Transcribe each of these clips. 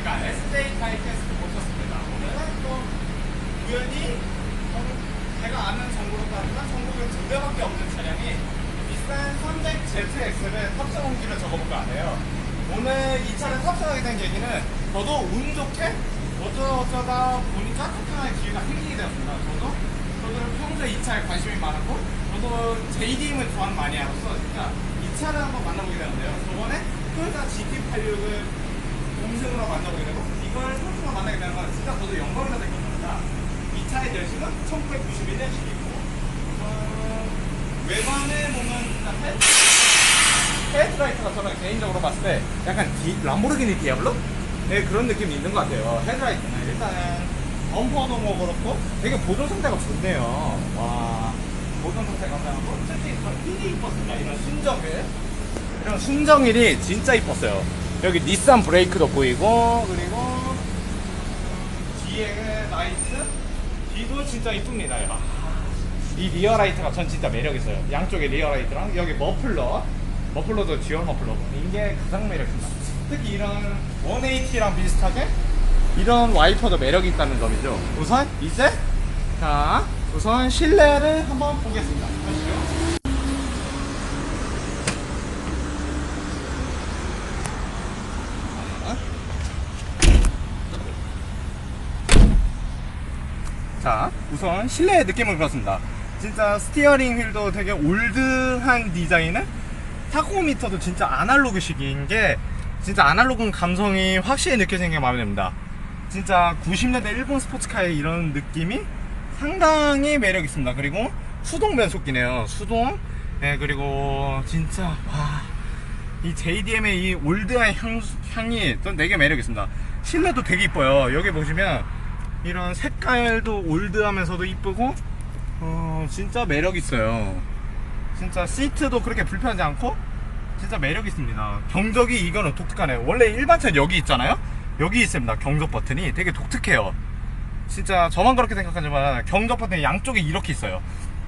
안녕하십니까 SJ 타이캐스트 모셨습니다. 오늘은 또 우연히 제가 아는 정보로 따지면 전국에 두 대밖에 없는 차량이 닛산 300ZX를 탑승한지를 적어볼까 하네요. 오늘 이 차를 탑승하게 된 계기는 저도 운 좋게 어쩌어쩌다 보니까 탑승할 기회가 생기게 되었습니다. 저도 저도 평소에 이 차에 관심이 많았고 저도 JDM을 좋아하는 마니아로서 진짜 이 차를 한번 만나보게 되는데요. 저번에 토요타 GT86을 동생으로 만나보게 되고 이걸 선수가 만나게 되는 건 진짜 저도 영광이라 생각합니다. 이 차의 연식은 1991년식이고 어, 외관에 보면 헤드, 헤드라이트가 저는 개인적으로 봤을 때 약간 디, 람보르기니 디아블로? 네 그런 느낌이 있는 것 같아요. 헤드라이트는 일단은 범퍼도 뭐 그렇고 되게 보존 상태가 좋네요. 와 보존 상태가 좋고 특히 힐이 이뻤습니다. 이런 순정일 이런 순정일이 진짜 이뻤어요. 여기 닛산 브레이크도 보이고 그리고 뒤에 라이트 뒤도 진짜 이쁩니다. 아, 이 리어 라이트가 전 진짜 매력 있어요. 양쪽에 리어 라이트랑 여기 머플러 머플러도 듀얼 머플러 이게 가장 매력 있습니다. 특히 이런 180랑 비슷하게 이런 와이퍼도 매력이 있다는 점이죠. 우선 이제 자 우선 실내를 한번 보겠습니다. 보시죠. 자, 우선 실내의 느낌을 그렇습니다. 진짜 스티어링 휠도 되게 올드한 디자인은 타코미터도 진짜 아날로그식인 게 진짜 아날로그 감성이 확실히 느껴지는 게 마음에 듭니다. 진짜 90년대 일본 스포츠카의 이런 느낌이 상당히 매력 있습니다. 그리고 수동 변속기네요. 수동. 네, 그리고 진짜 와. 이 JDM의 이 올드한 향, 향이 좀 되게 매력 있습니다. 실내도 되게 이뻐요. 여기 보시면 이런 색깔도 올드하면서도 이쁘고 어 진짜 매력 있어요. 진짜 시트도 그렇게 불편하지 않고 진짜 매력 있습니다. 경적이 이거는 독특하네요 원래 일반 차는 여기 있잖아요? 여기 있습니다. 경적 버튼이 되게 독특해요. 진짜 저만 그렇게 생각하지만 경적 버튼이 양쪽에 이렇게 있어요.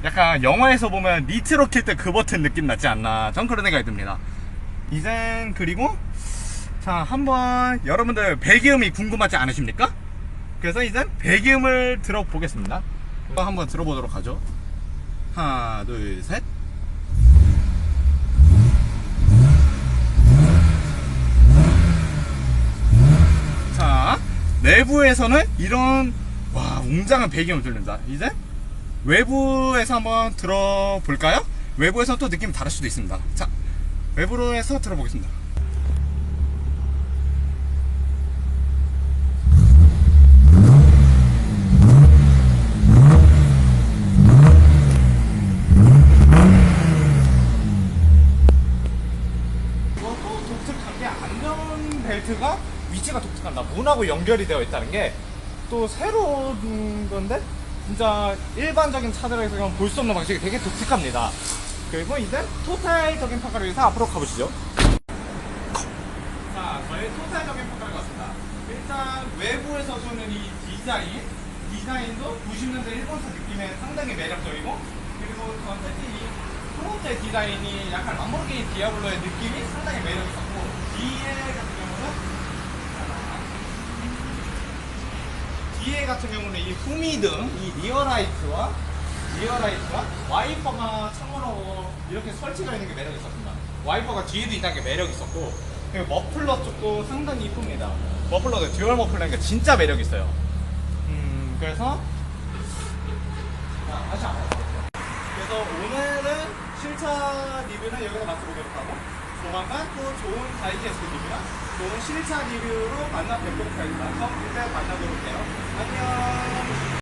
약간 영화에서 보면 니트로 킬 때 그 버튼 느낌 나지 않나? 전 그런 생각이 듭니다. 이젠 그리고 자 한번 여러분들 배기음이 궁금하지 않으십니까? 그래서 이제 배기음을 들어보겠습니다. 한번 들어보도록 하죠. 하나, 둘, 셋. 자, 내부에서는 이런 와 웅장한 배기음을 들린다. 이제 외부에서 한번 들어볼까요? 외부에서 또 느낌이 다를 수도 있습니다. 자, 외부로 해서 들어보겠습니다. 이것도 독특한 게 안전 벨트가 위치가 독특합니다. 문하고 연결이 되어 있다는 게 또 새로운 건데 진짜 일반적인 차들에서 볼수 없는 방식이 되게 독특합니다. 그리고 이제 토탈적인 평가를 위해서 앞으로 가보시죠. 자, 저희 토탈적인 평가를 갔습니다. 일단 외부에서 주는 이 디자인, 디자인도 90년대 일본차 느낌의 상당히 매력적이고 그리고 전 특히 이 프론트의 디자인이 약간 람보르기니 디아블로의 느낌이 상당히 매력 있었고 뒤에 같은 경우는 뒤에 같은 경우는 이 후미 등, 이 리어라이트와 리어라이트와 와이퍼가 창문으로 이렇게 설치가 있는 게 매력 있었습니다. 와이퍼가 뒤에도 있다는 게 매력 있었고 그리고 머플러 쪽도 상당히 이쁩니다. 머플러도 듀얼 머플러니까 진짜 매력 있어요. 음 그래서 자, 다시 한번 그래서 오늘은 실차 리뷰는 여기서 마쳐보도록 하고 조만간 또 좋은 다이캐스트 리뷰나 좋은 실차 리뷰로 만나 뵙도록 하겠습니다. 그럼 그때 만나도록 해요. 안녕.